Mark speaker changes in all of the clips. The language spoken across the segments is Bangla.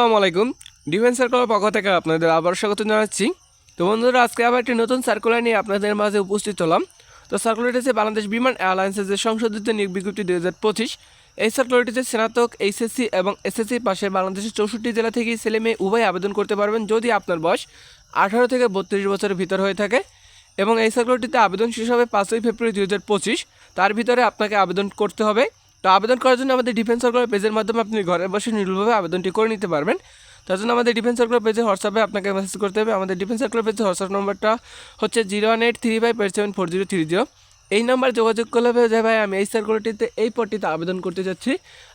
Speaker 1: আসসালামু আলাইকুম। ডিফেন্স সার্কুলার পক্ষ থেকে আপনাদের আবার স্বাগত জানাচ্ছি। তো বন্ধুরা, আজকে আবার একটি নতুন সার্কুলার নিয়ে আপনাদের মাঝে উপস্থিত হলাম। তো সার্কুলারটি হচ্ছে বাংলাদেশ বিমান এয়ারলাইন্সের যে সংশোধিত নিয়োগ বিজ্ঞপ্তি দুই হাজার পঁচিশ। এই সার্কুলারটিতে স্নাতক এইচএসসি এবং এসএসসি পাশে বাংলাদেশের চৌষট্টি জেলা থেকেই ছেলে মেয়ে উভয় আবেদন করতে পারবেন যদি আপনার বয়স আঠারো থেকে বত্রিশ বছরের ভিতর হয়ে থাকে। এবং এই সার্কুলারটিতে আবেদন শেষ হবে পাঁচই ফেব্রুয়ারি দুই হাজার পঁচিশ। তার ভিতরে আপনাকে আবেদন করতে হবে। তো আবেদন করার জন্য আমাদের ডিফেন্স সার্কুলার পেজের মাধ্যমে আপনি ঘরে বসে নির্ভুলভাবে আবেদনটি করে নিতে পারবেন। তার জন্য আমাদের ডিফেন্স সার্কুলার পেজে হোয়াটসঅ্যাপে আপনাকে মেসেজ করতে হবে। আমাদের ডিফেন্স সার্কুলার পেজের হোয়াটসঅ্যাপ নম্বরটা হচ্ছে zero one eight three five eight seven four zero three zero এই নাম্বার যোগাযোগ করলে হবে যে, ভাই, আমি এই সার্কুলারটিতে এই পদটিতে আবেদন করতে যাচ্ছি।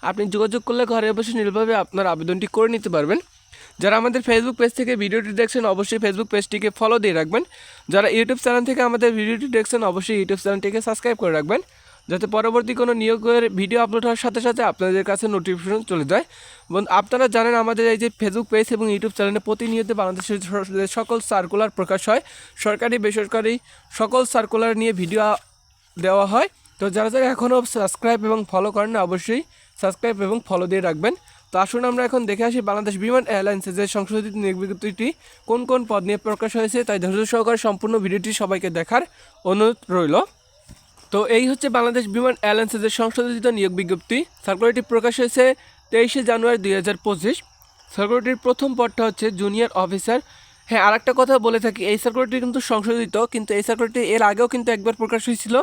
Speaker 1: আপনি যোগাযোগ করলে ঘরে বসে নির্ভুলভাবে আপনার আবেদনটি করে নিতে পারবেন। যারা আমাদের ফেসবুক পেজ থেকে ভিডিওটি দেখছেন, অবশ্যই ফেসবুক পেজটিকে ফলো দিয়ে রাখবেন। যারা ইউটিউব চ্যানেল থেকে আমাদের ভিডিওটি দেখছেন, অবশ্যই ইউটিউব চ্যানেলটিকে সাবস্ক্রাইব করে রাখবেন। যাতে পরবর্তী কোনো নিয়োগের ভিডিও আপলোড হওয়ার সাথে সাথে আপনাদের কাছে নোটিফিকেশন চলে যায়। এবং আপনারা জানেন আমাদের এই যে ফেসবুক পেজ এবং ইউটিউব চ্যানেলে প্রতিনিয়ত বাংলাদেশের সকল সার্কুলার প্রকাশ হয়। সরকারি, বেসরকারি সকল সার্কুলার নিয়ে ভিডিও দেওয়া হয়। তো যারা যারা এখনও সাবস্ক্রাইব এবং ফলো করেন না, অবশ্যই সাবস্ক্রাইব এবং ফলো দিয়ে রাখবেন। তো আসুন আমরা এখন দেখে আসি বাংলাদেশ বিমান এয়ারলাইন্সের যে সংশোধিত নিয়োগ বিজ্ঞপ্তিটি কোন কোন পদ নিয়ে প্রকাশ হয়েছে। তাই ধৈর্য সহকারে সম্পূর্ণ ভিডিওটি সবাইকে দেখার অনুরোধ রইল। তো এই হচ্ছে বাংলাদেশ বিমান এয়ারলাইন্সের যে সংশোধিত নিয়োগ বিজ্ঞপ্তি। সার্কুলারটি প্রকাশ হয়েছে তেইশে জানুয়ারি দুই হাজার পঁচিশ। সার্কুলারটির প্রথম পদটা হচ্ছে জুনিয়র অফিসার। হ্যাঁ আর একটা কথা বলে থাকি, এই সার্কুলারটি কিন্তু সংশোধিত, কিন্তু এই সার্কুলারটি এর আগেও কিন্তু একবার প্রকাশ হয়েছিল।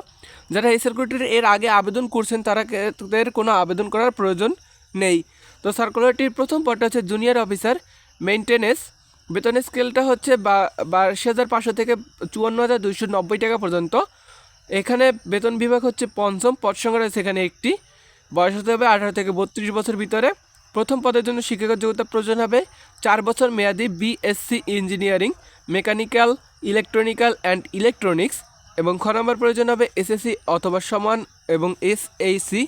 Speaker 1: যারা এই সার্কুলারটির এর আগে আবেদন করছেন, তারা তাদের কোনো আবেদন করার প্রয়োজন নেই। তো সার্কুলারটির প্রথম পদটা হচ্ছে জুনিয়র অফিসার মেনটেনেন্স বেতনের স্কেলটা হচ্ছে বা- বাইশ হাজার পাঁচশো থেকে চুয়ান্ন হাজার দুইশো নব্বই টাকা পর্যন্ত। এখানে বেতন বিভাগ হচ্ছে পঞ্চম, পদ সংখ্যা রয়েছে এখানে একটি। বয়স হতে হবে আঠারো থেকে বত্রিশ বছর ভিতরে। প্রথম পদের জন্য শিক্ষাগত যোগ্যতা প্রয়োজন হবে চার বছর মেয়াদি BSc engineering mechanical electronical and electronics এবং খ নম্বর প্রয়োজন হবে এসএসসি অথবা সমান এবং এসএইসি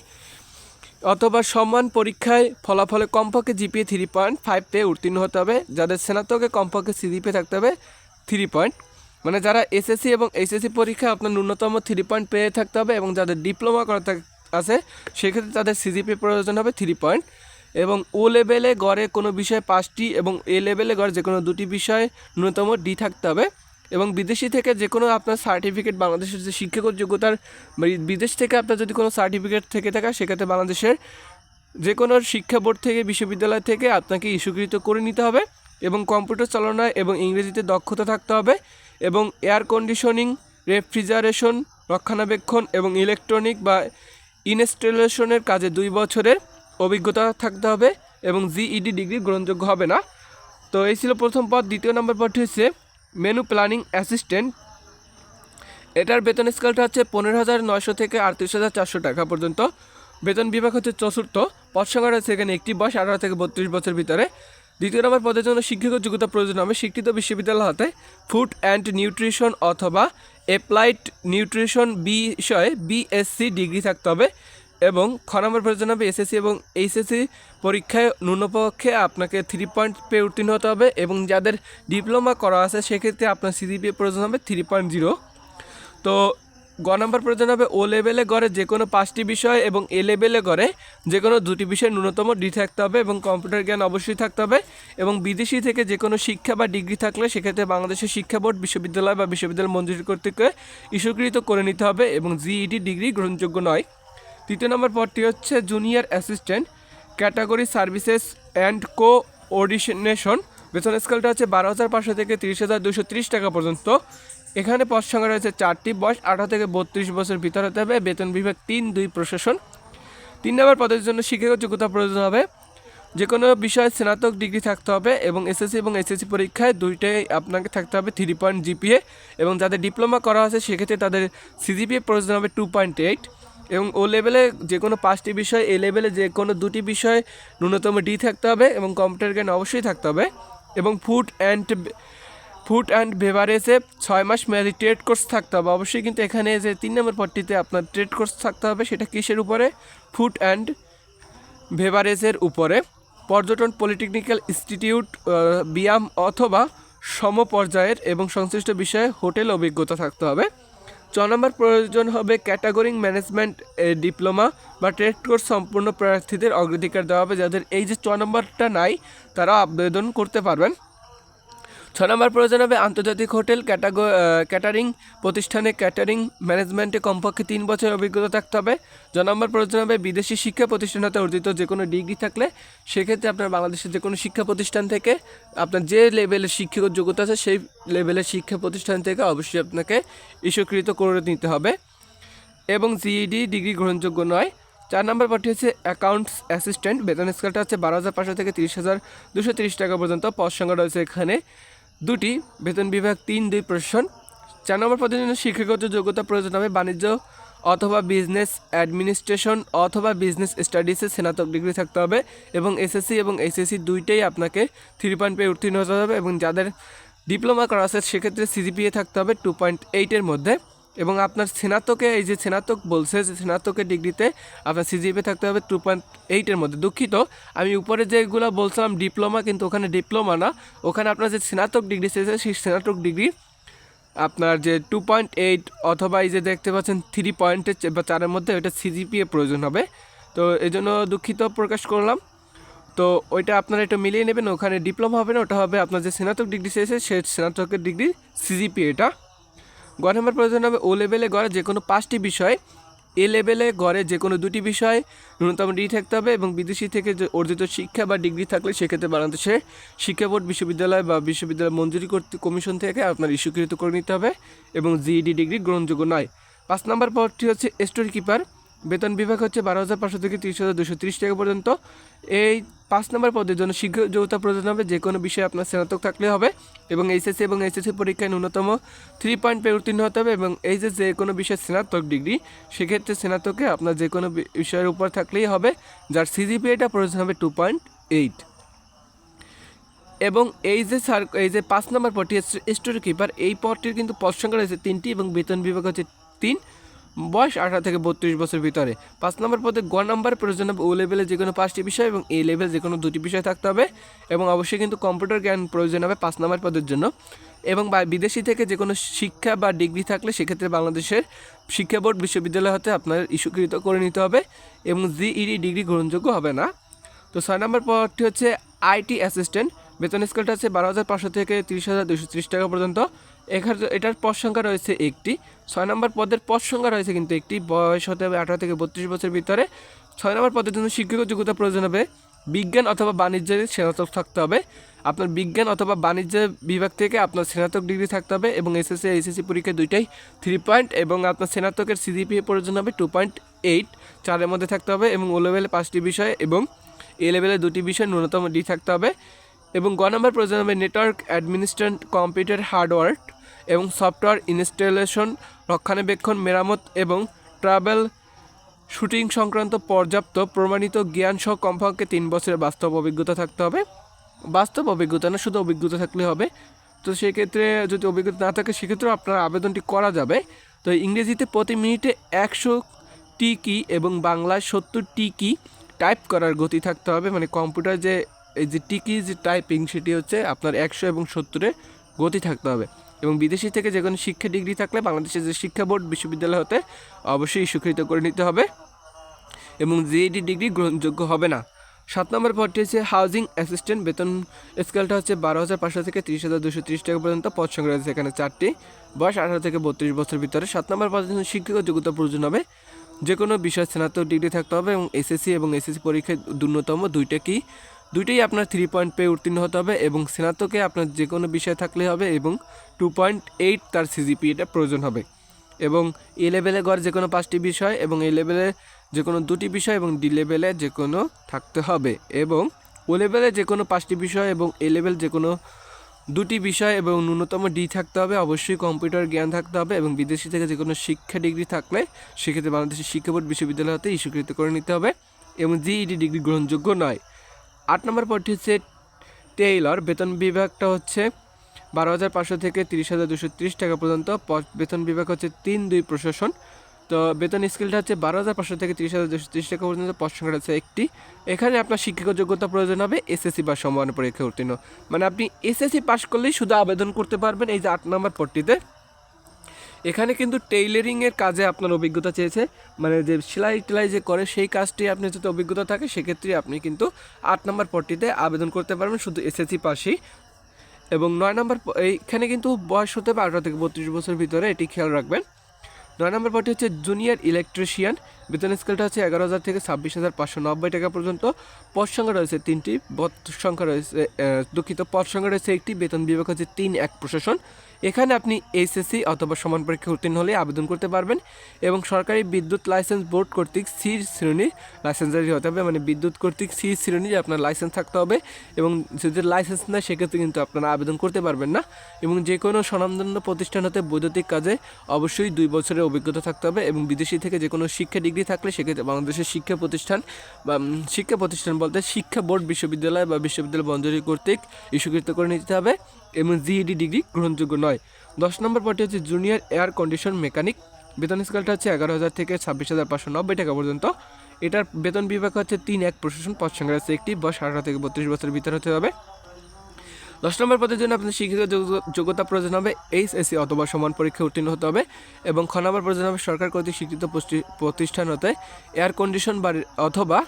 Speaker 1: অথবা সমান পরীক্ষায় ফলাফলে কমপক্ষে জিপিএ থ্রি পয়েন্ট ফাইভ পেয়ে উত্তীর্ণ হতে হবে। যাদের স্নাতকে কমপক্ষে সিজিপি থাকতে হবে থ্রি পয়েন্ট মানে যারা এসএসসি এবং এইচএসসি পরীক্ষা আপনার ন্যূনতম থ্রি পয়েন্ট পেয়ে থাকতে হবে এবং যাদের ডিপ্লোমা করা আছে, সেক্ষেত্রে তাদের সিজিপি প্রয়োজন হবে থ্রি পয়েন্ট এবং ও লেভেলে গড়ে কোনো বিষয়ে পাঁচটি এবং এ লেভেলে গড়ে যে কোনো দুটি বিষয়ে ন্যূনতম ডি থাকতে হবে এবং বিদেশি থেকে যে কোনো আপনার সার্টিফিকেট বাংলাদেশের যে শিক্ষাগত যোগ্যতার বিদেশ থেকে আপনার যদি কোনো সার্টিফিকেট থেকে থাকে, সেক্ষেত্রে বাংলাদেশের যে কোনো শিক্ষা বোর্ড থেকে, বিশ্ববিদ্যালয় থেকে আপনাকে ইস্যুকৃত করে নিতে হবে এবং কম্পিউটার চালনা এবং ইংরেজিতে দক্ষতা থাকতে হবে। এবং এয়ার কন্ডিশনিং, রেফ্রিজারেশন, রক্ষণাবেক্ষণ এবং ইলেকট্রনিক বা ইনস্টলেশনের কাজে দুই বছরের অভিজ্ঞতা থাকতে হবে এবং জিইডি ডিগ্রি গ্রহণযোগ্য হবে না। তো এই ছিল প্রথম পদ। দ্বিতীয় নম্বর পদটি হচ্ছে মেনু প্ল্যানিং অ্যাসিস্ট্যান্ট। এটার বেতন স্কেলটা হচ্ছে পনেরো হাজার নয়শো থেকে আটত্রিশ হাজার চারশো টাকা পর্যন্ত। বেতন বিভাগ হচ্ছে চতুর্থ পদ সংখ্যা রয়েছে এখানে একটি বয়স, আঠারো থেকে বত্রিশ বছর ভিতরে। দ্বিতীয় নম্বর পদের জন্য শিক্ষাগত যোগ্যতা প্রয়োজন হবে শিক্ষিত বিশ্ববিদ্যালয় হতে ফুড অ্যান্ড নিউট্রিশন অথবা অ্যাপ্লাইড নিউট্রিশন বিষয়ে বিএসসি ডিগ্রি থাকতে হবে এবং খ নম্বর প্রয়োজন হবে এসএসসি এবং এইচএসসি পরীক্ষায় ন্যূনপক্ষে আপনাকে থ্রি পয়েন্ট পেয়ে উত্তীর্ণ হতে হবে এবং যাদের ডিপ্লোমা করা আছে, সেক্ষেত্রে আপনার সিজিপিএ প্রয়োজন হবে থ্রি পয়েন্ট জিরো তো গ নম্বর প্রয়োজন হবে ও লেভেলে গড়ে যে কোনো পাঁচটি বিষয় এবং এ লেভেলে গড়ে যে কোনো দুটি বিষয় ন্যূনতম ডি থাকতে হবে এবং কম্পিউটার জ্ঞান অবশ্যই থাকতে হবে এবং বিদেশি থেকে যে কোনো শিক্ষা বা ডিগ্রি থাকলে সেক্ষেত্রে বাংলাদেশের শিক্ষা বোর্ড, বিশ্ববিদ্যালয় বা বিশ্ববিদ্যালয় মঞ্জুরি কর্তৃক ইস্যুকৃত করে নিতে হবে এবং জিইডি ডিগ্রি গ্রহণযোগ্য নয়। তৃতীয় নম্বর পদটি হচ্ছে junior assistant category services and coordination বেতন স্কেলটা হচ্ছে বারো হাজার পাঁচশো থেকে তিরিশ হাজার দুশো তিরিশ টাকা পর্যন্ত। এখানে পদ সংখ্যা রয়েছে চারটি বয়স, আঠারো থেকে বত্রিশ বছর ভিতর হতে হবে, বেতন বিভাগ তিন, দুই প্রশাসন। তিন নম্বর পদের জন্য শিক্ষাগত যোগ্যতা প্রয়োজন হবে। যে কোনো বিষয়ে স্নাতক ডিগ্রি থাকতে হবে এবং এসএসসি এবং এসএসসি পরীক্ষায় দুইটাই আপনাকে থাকতে হবে থ্রি পয়েন্ট জিপিএ এবং যাদের ডিপ্লোমা করা আছে, সেক্ষেত্রে তাদের সিজিপিএ প্রয়োজন হবে টু পয়েন্ট এইট এবং ও লেভেলে যে কোনো পাঁচটি বিষয় এ লেভেলে যে কোনো দুটি বিষয় ন্যূনতম ডি থাকতে হবে এবং কম্পিউটার জ্ঞান অবশ্যই থাকতে হবে এবং ফুড অ্যান্ড ফুড অ্যান্ড বেভারেজে ছয় মাস মেয়াদি ট্রেড কোর্স থাকতে হবে। অবশ্যই কিন্তু এখানে যে তিন নম্বর পদটিতে আপনার ট্রেড কোর্স থাকতে হবে, সেটা কিসের উপরে? ফুড অ্যান্ড বেভারেজের উপরে। পর্যটন পলিটেকনিক্যাল ইনস্টিটিউট ব্যায়াম অথবা সমপর্যায়ের এবং সংশ্লিষ্ট বিষয়ে হোটেল অভিজ্ঞতা থাকতে হবে। ছ নম্বর প্রয়োজন হবে ক্যাটাগরি ম্যানেজমেন্ট ডিপ্লোমা বা ট্রেড কোর্স সম্পূর্ণ প্রার্থীদের অগ্রাধিকার দেওয়া হবে, যাদের এই যে ছ নম্বরটা নাই, তারা আবেদন করতে পারবেন। ছ নম্বর প্রয়োজন হবে আন্তর্জাতিক হোটেল ক্যাটাগো ক্যাটারিং প্রতিষ্ঠানে ক্যাটারিং ম্যানেজমেন্টে কমপক্ষে তিন বছর অভিজ্ঞতা থাকতে হবে। ছ নম্বর প্রয়োজন হবে বিদেশি শিক্ষা প্রতিষ্ঠান হতে অর্জিত যে কোনো ডিগ্রি থাকলে সেক্ষেত্রে আপনার বাংলাদেশের যে কোনো শিক্ষা প্রতিষ্ঠান থেকে আপনার যে লেভেলের শিক্ষাগত যোগ্যতা আছে সেই লেভেলের শিক্ষা প্রতিষ্ঠান থেকে অবশ্যই আপনাকে ইস্যুকৃত করে নিতে হবে। এবং জিইডি ডিগ্রি গ্রহণযোগ্য নয়। চার নম্বর পার্টি হচ্ছে অ্যাকাউন্টস অ্যাসিস্ট্যান্ট। বেতন স্কেলটা হচ্ছে বারো হাজার পাঁচশো থেকে তিরিশ হাজার দুশো তিরিশ টাকা পর্যন্ত। পদ সংখ্যা রয়েছে এখানে দুটি, বেতন বিভাগ তিন, দুই প্রশাসন। চার নম্বর পদের জন্য শিক্ষাগত যোগ্যতা প্রয়োজন হবে বাণিজ্য অথবা বিজনেস অ্যাডমিনিস্ট্রেশন অথবা বিজনেস স্টাডিজে স্নাতক ডিগ্রি থাকতে হবে এবং এসএসসি এবং এসএসসি দুইটাই আপনাকে থ্রি পয়েন্ট পেয়ে উত্তীর্ণ হতে হবে এবং যাদের ডিপ্লোমা করা আছে সেক্ষেত্রে সিজিপিএ থাকতে হবে টু পয়েন্ট এইটের মধ্যে। এবং আপনার স্নাতকে, এই যে স্নাতক বলছে যে স্নাতকের ডিগ্রিতে আপনার সিজিপি থাকতে হবে টু পয়েন্ট এইটের মধ্যে। দুঃখিত, আমি উপরে যেগুলো বলছিলাম, ডিপ্লোমা কিন্তু ওখানে ডিপ্লোমা না। ওখানে আপনার যে স্নাতক ডিগ্রি চেয়েছে সেই স্নাতক ডিগ্রি আপনার যে টু পয়েন্ট এইট অথবা এই যে দেখতে পাচ্ছেন থ্রি পয়েন্টের বা চারের মধ্যে ওইটা সিজিপিএ প্রয়োজন হবে। তো এই জন্য দুঃখিত প্রকাশ করলাম। তো ওইটা আপনারা একটু মিলিয়ে নেবেন, ওখানে ডিপ্লোমা হবে না, ওটা হবে আপনার যে স্নাতক ডিগ্রি চেয়েছে সেই স্নাতকের ডিগ্রি সিজিপিএ এটা। গ নম্বর প্রয়োজন হবে ও লেভেলে গড়ে যে কোনো পাঁচটি বিষয়, এ লেভেলে গড়ে যে কোনো দুটি বিষয়, ন্যূনতম ডি থাকতে হবে এবং বিদেশি থেকে যে অর্জিত শিক্ষা বা ডিগ্রি থাকলে সেক্ষেত্রে বাংলাদেশে শিক্ষা বোর্ড, বিশ্ববিদ্যালয় বা বিশ্ববিদ্যালয় মঞ্জুরি করতে কমিশন থেকে আপনার ইস্যুকৃত করে নিতে হবে এবং জিইডি ডিগ্রি গ্রহণযোগ্য নয়। পাঁচ নম্বর পদটি হচ্ছে স্টোরি কিপার বেতন বিভাগ হচ্ছে বারো হাজার পাঁচশো থেকে তিরিশ হাজার দুশো তিরিশ টাকা পর্যন্ত। এই পাঁচ নম্বর পদের জন্য শীঘ্র যোগ্যতা প্রয়োজন হবে, যে কোনো বিষয়ে আপনার স্নাতক থাকলে হবে এবং এইচএসসি এবং এইচএসসি পরীক্ষায় ন্যূনতম থ্রি পয়েন্ট পেয়ে উত্তীর্ণ হতে হবে এবং এই যে যে কোনো বিষয়ে স্নাতক ডিগ্রি, সেক্ষেত্রে স্নাতকে আপনার যে কোনো বিষয়ের উপর থাকলেই হবে, যার সিজিপিএটা প্রয়োজন হবে টু পয়েন্ট এইট এবং এই যে স্যার এই যে পাঁচ নম্বর পদটি স্টোরি কিপার এই পদটির কিন্তু পদ সংখ্যা রয়েছে তিনটি এবং বেতন বিভাগ হচ্ছে তিন। বয়স আঠারো থেকে বত্রিশ বছর ভিতরে। পাঁচ নম্বর পদে গ নাম্বার প্রয়োজন হবে ও লেভেলে যে কোনো পাঁচটি বিষয় এবং এ লেভেল যে কোনো দুটি বিষয় থাকতে হবে এবং অবশ্যই কিন্তু কম্পিউটার জ্ঞান প্রয়োজন হবে পাঁচ নম্বর পদের জন্য। এবং বিদেশি থেকে যে কোনো শিক্ষা বা ডিগ্রি থাকলে সেক্ষেত্রে বাংলাদেশের শিক্ষা বোর্ড বিশ্ববিদ্যালয় হতে আপনার ইস্যুকৃত করে নিতে হবে এবং জিইডি ডিগ্রি গ্রহণযোগ্য হবে না। তো ছয় নম্বর পদটি হচ্ছে আইটি অ্যাসিস্ট্যান্ট। বেতন স্কেলটা হচ্ছে বারো হাজার পাঁচশো থেকে তিরিশ হাজার দুশো ত্রিশ টাকা পর্যন্ত। এখানে এটার পদ সংখ্যা রয়েছে একটি। ছয় নম্বর পদের পদ সংখ্যা রয়েছে কিন্তু একটি। বয়স হতে হবে আঠারো থেকে বত্রিশ বছর ভিতরে। ছয় নম্বর পদের জন্য শিক্ষক যোগ্যতা প্রয়োজন হবে। বিজ্ঞান অথবা বাণিজ্যের স্নাতক থাকতে হবে। আপনার বিজ্ঞান অথবা বাণিজ্য বিভাগ থেকে আপনার স্নাতক ডিগ্রি থাকতে হবে এবং এসএসসি এসএসসি পরীক্ষায় দুইটাই থ্রি পয়েন্ট এবং আপনার স্নাতকের সিজিপিএ প্রয়োজন হবে টু পয়েন্ট এইট চারের মধ্যে থাকতে হবে এবং ও লেভেলে পাঁচটি বিষয় এবং এ লেভেলে দুটি বিষয় ন্যূনতম ডি থাকতে হবে। এবং গ নম্বর প্রয়োজন হবে নেটওয়ার্ক অ্যাডমিনিস্ট্রেন্ট কম্পিউটার হার্ডওয়্যার এবং সফটওয়্যার ইনস্টলেশন, রক্ষণাবেক্ষণ, মেরামত এবং ট্রাভেল শুটিং সংক্রান্ত পর্যাপ্ত প্রমাণিত জ্ঞান সহ কমপক্ষে তিন বছরের বাস্তব অভিজ্ঞতা থাকতে হবে। বাস্তব অভিজ্ঞতা না, শুধু অভিজ্ঞতা থাকলে হবে। তো সেক্ষেত্রে যদি অভিজ্ঞতা না থাকে, সেক্ষেত্রেও আপনার আবেদনটি করা যাবে। তো ইংরেজিতে প্রতি মিনিটে একশো টি কি এবং বাংলায় সত্তর টি কি টাইপ করার গতি থাকতে হবে। মানে কম্পিউটার যে, এই যে টিকি যে টাইপিং সেটি হচ্ছে আপনার একশো এবং সত্তরে গতি থাকতে হবে। এবং বিদেশি থেকে যে কোনো শিক্ষা ডিগ্রি থাকলে বাংলাদেশের যে শিক্ষা বোর্ড বিশ্ববিদ্যালয় হতে অবশ্যই স্বীকৃত করে নিতে হবে এবং জিএডি ডিগ্রি গ্রহণযোগ্য হবে না। সাত নম্বর পদটি হচ্ছে হাউজিং অ্যাসিস্ট্যান্ট। বেতন স্কেলটা হচ্ছে বারো হাজার পাঁচশো থেকে তিরিশ হাজার দুশো তিরিশ টাকা পর্যন্ত। পদ সংখ্যা রয়েছে এখানে চারটি। বয়স আঠারো থেকে বত্রিশ বছর ভিতরে। সাত নম্বর জন্য শিক্ষক যোগ্যতা প্রয়োজন হবে। যে কোনো বিষয় স্নাতক ডিগ্রি থাকতে হবে এবং এসএসসি এবং এসএসসি পরীক্ষায় ন্যূনতম দুইটা কি? দুইটাই আপনার থ্রি পয়েন্ট পেয়ে উত্তীর্ণ হতে হবে এবং স্নাতকে আপনার যে কোনো বিষয় থাকলে হবে এবং টু পয়েন্ট এইট তার সিজিপি এটা প্রয়োজন হবে। এবং এ লেভেলে গড় যে কোনো পাঁচটি বিষয় এবং এ লেভেলে যে কোনো দুটি বিষয় এবং ডি লেভেলে যে কোনো থাকতে হবে। এবং ও লেভেলে যে কোনো পাঁচটি বিষয় এবং এ লেভেল যে কোনো দুটি বিষয় এবং ন্যূনতম ডি থাকতে হবে, অবশ্যই কম্পিউটার জ্ঞান থাকতে হবে এবং বিদেশি থেকে যে কোনো শিক্ষা ডিগ্রি থাকলে সেক্ষেত্রে বাংলাদেশের শিক্ষা বোর্ড বিশ্ববিদ্যালয় হতে ইস্যুকৃত করে নিতে হবে এবং জিইডি ডিগ্রি গ্রহণযোগ্য নয়। আট নম্বর পদটি হচ্ছে টেইলর বেতন বিভাগটা হচ্ছে বারো হাজার পাঁচশো থেকে তিরিশ হাজার দুশো তিরিশ টাকা পর্যন্ত বেতন বিভাগ হচ্ছে তিন দুই প্রশাসন। তো বেতন স্কেলটা হচ্ছে বারো হাজার পাঁচশো থেকে তিরিশ হাজার দুশো তিরিশ টাকা পর্যন্ত পদ সংখ্যা আছে একটি। এখানে আপনার শিক্ষাগত যোগ্যতা প্রয়োজন হবে, এসএসসি বা সমান পরীক্ষা উত্তীর্ণ। মানে আপনি এসএসসি পাস করলেই শুধু আবেদন করতে পারবেন এই যে আট নম্বর পদটিতে। এখানে কিন্তু টেইলারিংয়ের কাজে আপনার অভিজ্ঞতা চেয়েছে। মানে যে সেলাই টেলাই যে করে সেই কাজটি আপনার যদি অভিজ্ঞতা থাকে, সেক্ষেত্রে আপনি কিন্তু আট নম্বর পটটিতে আবেদন করতে পারবেন শুধু এসএসসি পাশেই। এবং নয় নম্বর এইখানে কিন্তু বয়স হতে পারে, আঠারো থেকে বত্রিশ বছর ভিতরে, এটি খেয়াল রাখবেন। নয় নম্বর পয়েন্ট হচ্ছে জুনিয়র ইলেকট্রিশিয়ান বেতন স্কেলটা হচ্ছে এগারো হাজার থেকে ছাব্বিশ হাজার পাঁচশো নব্বই টাকা পর্যন্ত। পদ সংখ্যা রয়েছে তিনটি। পদ সংখ্যা রয়েছে দুঃখিত, পদ সংখ্যা রয়েছে একটি। বেতন বিভাগ হচ্ছে তিন, এক প্রশাসন। এখানে আপনি এইচএসসি অথবা সমান পরীক্ষা উত্তীর্ণ হলে আবেদন করতে পারবেন এবং সরকারি বিদ্যুৎ লাইসেন্স বোর্ড কর্তৃক সি শ্রেণির লাইসেন্সারি হতে হবে। মানে বিদ্যুৎ কর্তৃক সি শ্রেণির আপনার লাইসেন্স থাকতে হবে এবং যদি লাইসেন্স না সেক্ষেত্রে কিন্তু আপনারা আবেদন করতে পারবেন না এবং যে কোনো স্বনামধন্য প্রতিষ্ঠান হতে বৈদ্যুতিক কাজে অবশ্যই দুই বছরের অভিজ্ঞতা থাকতে হবে এবং বিদেশি থেকে যে কোনো শিক্ষা থাকলে সেক্ষেত্রে বাংলাদেশের শিক্ষা প্রতিষ্ঠান বা শিক্ষা প্রতিষ্ঠান বলতে শিক্ষা বোর্ড বিশ্ববিদ্যালয় বা বিশ্ববিদ্যালয় বন্ধুরি কর্তৃক ইস্যুকৃত করে নিতে হবে এবং জিইডি ডিগ্রি গ্রহণযোগ্য নয়। দশ নম্বর পদটি হচ্ছে জুনিয়র এয়ার কন্ডিশন মেকানিক। বেতন স্কেলটা হচ্ছে এগারো হাজার থেকে ছাব্বিশ হাজার পাঁচশো নব্বই টাকা পর্যন্ত। এটার বেতন বিভাগ হচ্ছে তিন এক প্রশাসন পদ সংখ্যা আছে একটি, বয়স আঠারো থেকে বত্রিশ বছরের ভিতরে হতে হবে। দশ নম্বর পদের জন্য আপনার শিক্ষিত যোগ্য- যোগ্যতা প্রয়োজন হবে এইচএসসি অথবা সমান পরীক্ষা উত্তীর্ণ হতে হবে এবং খ নম্বর প্রয়োজন হবে সরকার কর্তৃক স্বীকৃত প্রতিষ্ঠান হতে এয়ার কন্ডিশন বা অথবা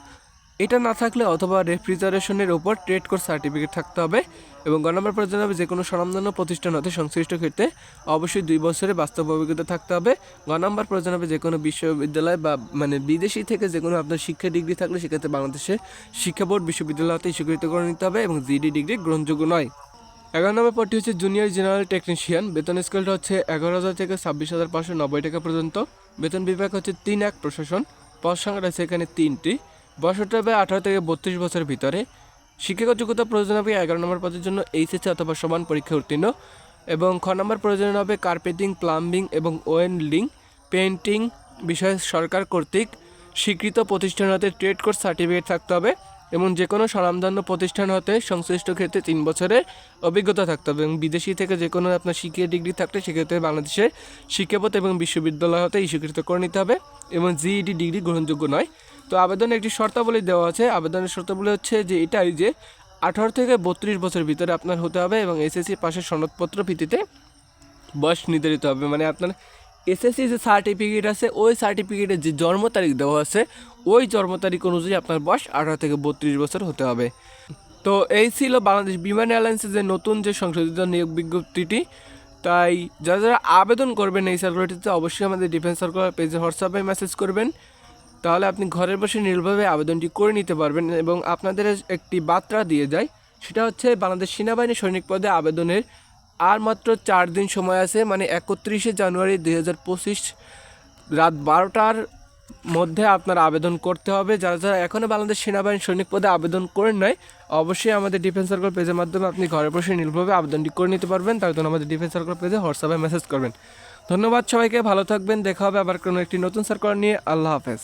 Speaker 1: এটা না থাকলে অথবা রেফ্রিজারেশনের ওপর ট্রেড কোর্স সার্টিফিকেট থাকতে হবে এবং গ নম্বর প্রয়োজন হবে যে কোনো স্বনামধন্য প্রতিষ্ঠান হতে সংশ্লিষ্ট ক্ষেত্রে অবশ্যই দুই বছরের বাস্তব অভিজ্ঞতা থাকতে হবে। গ নম্বর প্রয়োজন হবে যে কোনো বিশ্ববিদ্যালয় বা মানে বিদেশি থেকে যে কোনো আপনার শিক্ষা ডিগ্রি থাকলে সেক্ষেত্রে বাংলাদেশে শিক্ষা বোর্ড বিশ্ববিদ্যালয় হতে স্বীকৃত করে নিতে হবে এবং জিডি ডিগ্রি গ্রহণযোগ্য নয়। এগারো নম্বর পদটি হচ্ছে জুনিয়র জেনারেল টেকনিশিয়ান বেতন স্কেলটা হচ্ছে এগারো হাজার থেকে ছাব্বিশ হাজার পাঁচশো নব্বই টাকা পর্যন্ত। বেতন বিভাগ হচ্ছে তিন এক প্রশাসন। পদ সংখ্যা রয়েছে এখানে তিনটি। বয়সটা হবে আঠারো থেকে বত্রিশ বছরের ভিতরে। শিক্ষাগত যোগ্যতা প্রয়োজন হবে এগারো নম্বর পদের জন্য এইচএসসি অথবা সমান পরীক্ষা উত্তীর্ণ। এবং খ নম্বর প্রয়োজন হবে কার্পেটিং প্লাম্বিং এবং ওয়েন্ডলিং পেন্টিং বিষয়ে সরকার কর্তৃক স্বীকৃত প্রতিষ্ঠান হতে ট্রেড কোর্স সার্টিফিকেট থাকতে হবে। এবং যে কোনো স্বনামধন্য প্রতিষ্ঠান হতে সংশ্লিষ্ট ক্ষেত্রে তিন বছরের অভিজ্ঞতা থাকতে হবে এবং বিদেশি থেকে যে কোনো আপনার শিক্ষা ডিগ্রি থাকলে সেক্ষেত্রে বাংলাদেশের শিক্ষাপথ এবং বিশ্ববিদ্যালয় হতে স্বীকৃত করে নিতে হবে এবং জিইডি ডিগ্রি গ্রহণযোগ্য নয়। তো আবেদনে একটি শর্তাবলী দেওয়া আছে। আবেদনের শর্তাবলী হচ্ছে যে এটাই যে আঠারো থেকে বত্রিশ বছর ভিতরে আপনার হতে হবে এবং এসএসসি পাশের সনদপত্র ভিত্তিতে বয়স নির্ধারিত হবে। মানে আপনার এসএসসি যে সার্টিফিকেট আছে, ওই সার্টিফিকেটের যে জন্ম তারিখ দেওয়া আছে, ওই জন্ম তারিখ অনুযায়ী আপনার বয়স আঠারো থেকে বত্রিশ বছর হতে হবে। তো এই ছিল বাংলাদেশ বিমান এয়ারলাইন্সের যে নতুন যে সংশোধিত নিয়োগ বিজ্ঞপ্তিটি। তাই যারা যারা আবেদন করবেন এই সার্কুলারটিতে অবশ্যই আমাদের ডিফেন্স সার্কুলার পেজে হোয়াটসঅ্যাপে মেসেজ করবেন। তাহলে আপনি ঘরের বসে নির্ভরভাবে আবেদনটি করে নিতে পারবেন এবং আপনাদের একটি বার্তা দিয়ে যায়, সেটা হচ্ছে বাংলাদেশ সেনাবাহিনী সৈনিক পদে আবেদনের আর মাত্র চার দিন সময় আছে মানে একত্রিশে জানুয়ারি দুই হাজার পঁচিশ রাত বারোটার মধ্যে আপনার আবেদন করতে হবে। যারা যারা এখনও বাংলাদেশ সেনাবাহিনী সৈনিক পদে আবেদন করেন নাই, অবশ্যই আমাদের ডিফেন্স সার্কেল পেজের মাধ্যমে আপনি ঘরে বসে নির্ভরভাবে আবেদনটি করে নিতে পারবেন। তার জন্য আমাদের ডিফেন্স সার্কেল পেজে হোয়াটসঅ্যাপে মেসেজ করবেন। ধন্যবাদ সবাইকে, ভালো থাকবেন। দেখা হবে আবার কোনো একটি নতুন সার্কুলার নিয়ে। আল্লাহ হাফেজ।